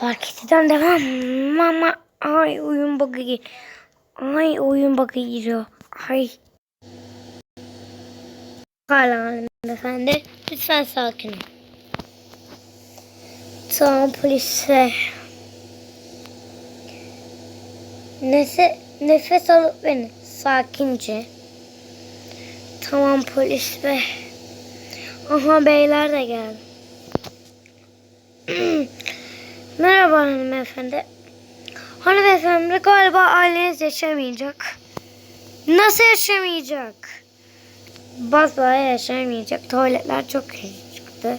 Parketiden devam ama ay oyun bug'ı Ay oyun bug'ı giriyor. Ay. Hala hanımefendi. Lütfen sakin ol. Tamam polise. Nese, nefes alıp beni sakince. Tamam polis bey. Aha beyler de geldi. Merhaba hanımefendi. Hanımefendi galiba aileniz yaşamayacak. Nasıl yaşamayacak? Basbayağı yaşamayacak. Tuvaletler çok iyi çıktı.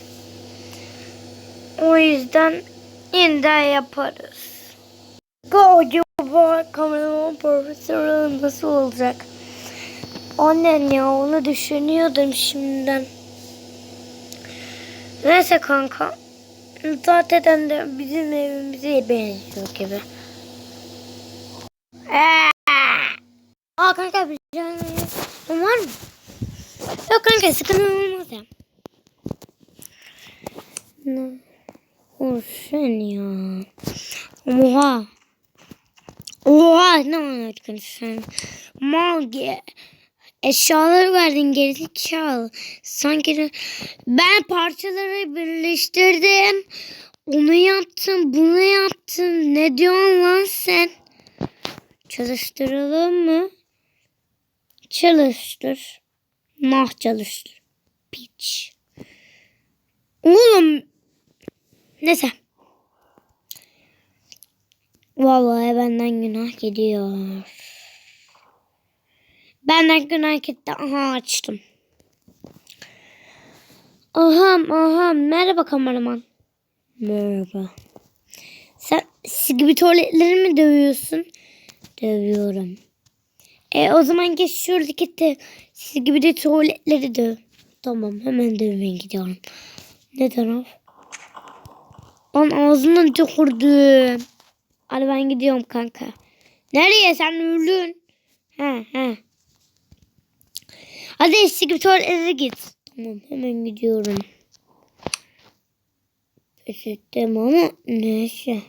O yüzden yeniden yaparız. Acaba kameraman profesörü nasıl olacak? Annen ya onu düşünüyordum şimdiden. Neyse kanka. Zaten de bizim evimize benziyor gibi. Aa, Aa kanka bir şey var mı? Yok kanka sıkıntı olmaz ya. Ne? Olsun ya. Oha. Oha ne anlattın sen? Mal. Eşyaları verdin gerizekalı. Sanki de- ben parçaları birleştirdim. Onu yaptım, bunu yaptım. Ne diyorsun lan sen? Çalıştıralım mı? Çalıştır. Nah çalıştır. Piç. Oğlum. Neyse. Vallahi benden günah gidiyor. Benden günah gitti. Aha açtım. Aha aha merhaba kameraman. Merhaba. Sen gibi tuvaletleri mi dövüyorsun? Dövüyorum. E o zaman geç şuradaki te, siz gibi de tuvaletleri döv. Tamam hemen dövmeye gidiyorum. Ne taraf? Lan ağzından tükürdüm. Hadi ben gidiyorum kanka. Nereye sen öldün? He he. Hadi gibi tuvaletlere git. Tamam hemen gidiyorum. Pes ettim ama neyse.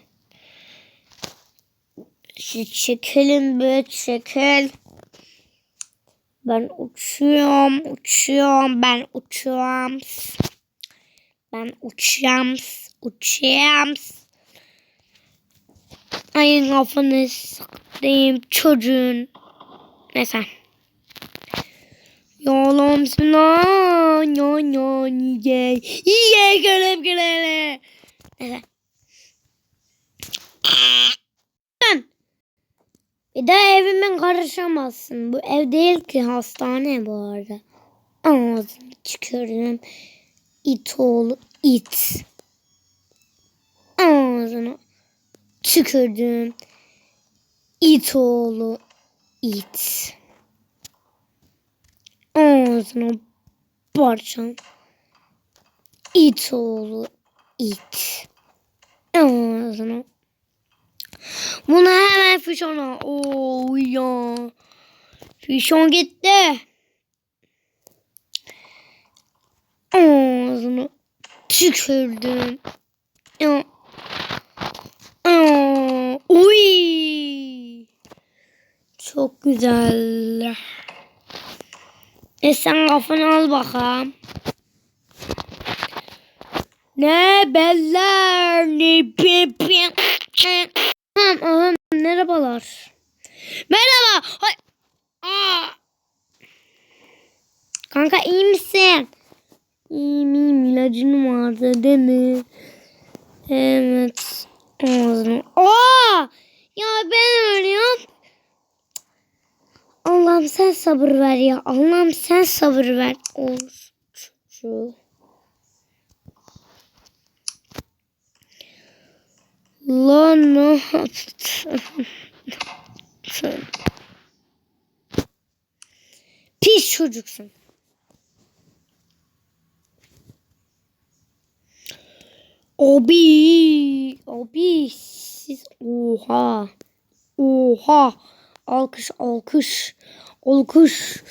Şu çekelim be çekil. Ben uçuyorum, uçuyorum, ben uçuyorum. Ben uçuyorum, uçuyorum. Ay kafanı sıktım çocuğun. Neyse. Yolum sana ya ya niye niye gülüm. Lan! Bir daha evime karışamazsın. Bu ev değil ki hastane bu arada. Ağzını çıkarırım. İt oğlu it. Ağzını tükürdüm. İt oğlu it. Ağzına parçam. İt oğlu it. Ağzına. Bunu hemen fişona. Oo ya. Fişon gitti. Ağzını tükürdüm. Ya. Çok güzel. E sen kafanı al bakalım. Ne beller ne pim pim. Tamam aha, merhabalar. Merhaba. Hay. Aa. Kanka iyi misin? İyiyim iyiyim ilacın vardı değil mi? Evet. Ağzını. Aa! Ya ben ölüyorum. Allah'ım sen sabır ver ya. Allah'ım sen sabır ver. Olur. Çocuğu. Lan ne? Pis çocuksun. Abi, abi siz oha. Oha. Alkış, alkış. Alkış.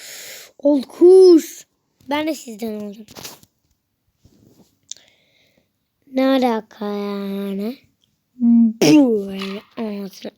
Alkış. Ben de sizden oldum. Ne alaka yani? Böyle ağzına.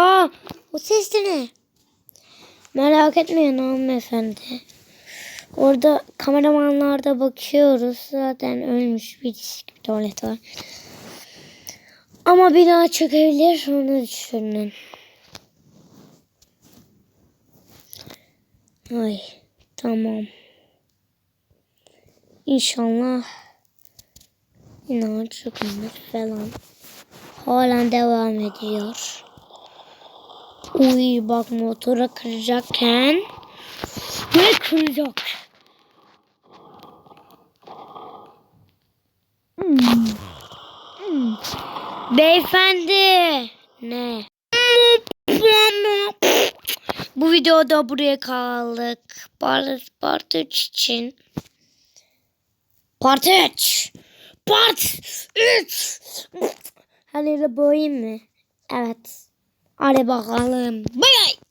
Aa, o ses ne? Merak etmeyin hanımefendi. Orada kameramanlarda bakıyoruz. Zaten ölmüş bir disk bir tuvalet var. Ama daha çökebilir onu düşünün. Ay tamam. İnşallah yine çökülür falan. Halen devam ediyor. Uy bak motora kıracakken ne kıracak? Beyefendi. Ne? Bu videoda buraya kaldık. Part, part 3 için. Part 3. Part 3. Hadi de boyayım? Evet. Hadi bakalım. Bay bay.